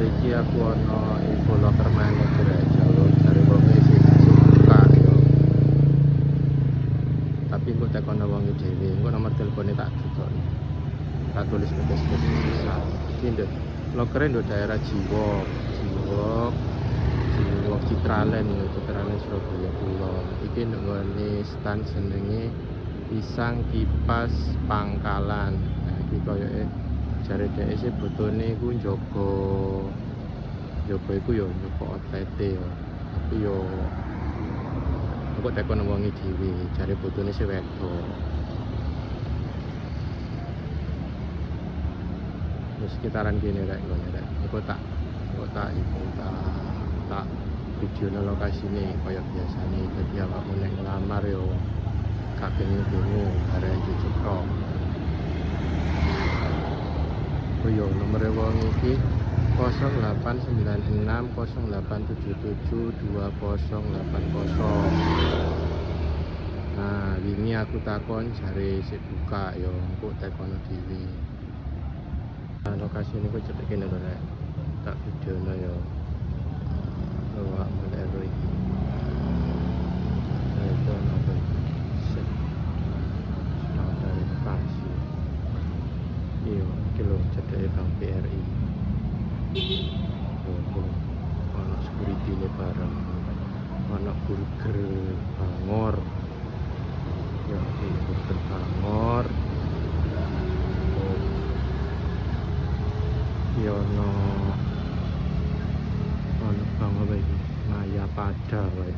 Hari iki aku ana info loker manager jalur dari wong sing suka yo. Tapi engko tekono wong dhewe, engko nomor teleponnya tak tutur. Tak tulis ke bisa. Iki ndek lokere ndek daerah Jiwok, Jiwok, Jiwok Citraland yo, Citraland Surabaya Kulon. Iki ndek nggone stand senenge pisang kipas pangkalan. Nah, iki koyoke jare dhek sih botone iku njogo njogo iku yo njogo OTT yo. Tapi yo kok tekono wonge dhewe, jare botone sih wedok. Di sekitaran kene rek ngene rek. Iku tak iku tak iku tak tak video lokasine kaya biasane dadi awakmu nek ngelamar yo gak bingung-bingung arek iki cetok. Iya, nomor wong iki 0896 0877 2080. Nah, wingi aku takon jare sik buka yo engko tekono dhewe. Nah, lokasi ini kok cetek kene. Tak videono yo. Bawa mulai iki. Nah, itu ono apa iki? Sik. Nah, dari lokasi. Iya, iki lho cedeke Bank BRI. Oh, oh. Ono security ne bareng. Ono burger bangor. Ya, burger bangor. Oh. Iya ono ono bang apa iki? Maya pada wae.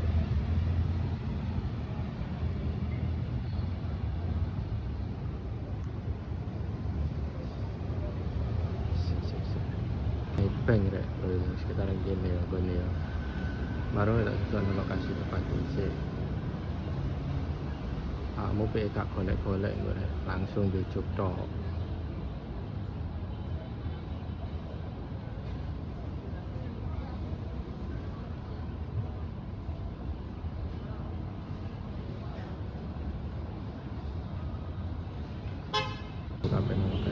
Bank rek, sekitaran kene ya, kene ya. Baru tak sesuai lokasi tepat sih. Kamu pe gak golek-golek engko rek, langsung dijuk tok. Sampai nang lokasi. kecuali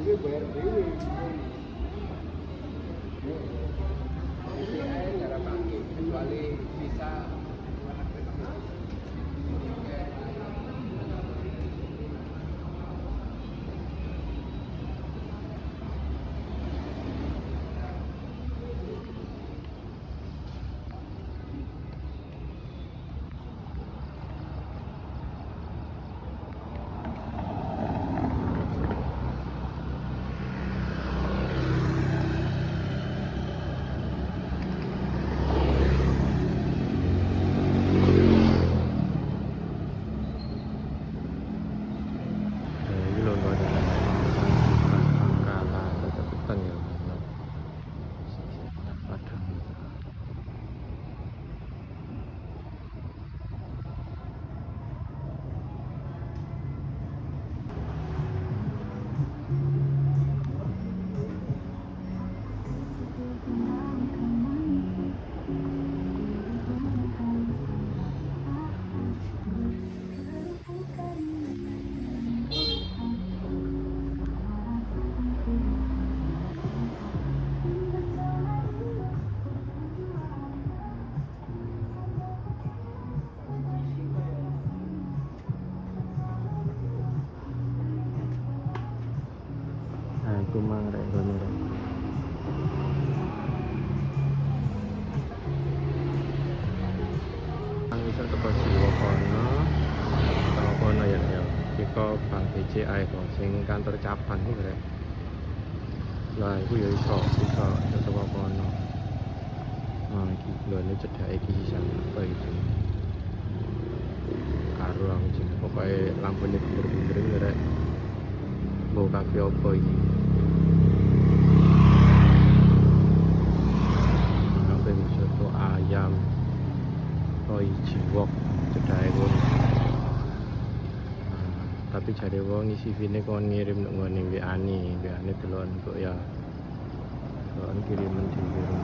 bisa Eh, Nah, iku mang rek ngono rek. Ang iso teko kono. Teko kono ya ya. Iku Bank BCA kok sing kantor cabang iku rek. Lah iku ya iso iso kono. Nah, iki lho iki apa itu. Karo aku pokoke lampune kafe? Jiwok cedahe wong. Tapi jadi wong isi vine kon ngirim nang ngene WA ni WA ni deloken kok ya. Deloken kiriman dikirim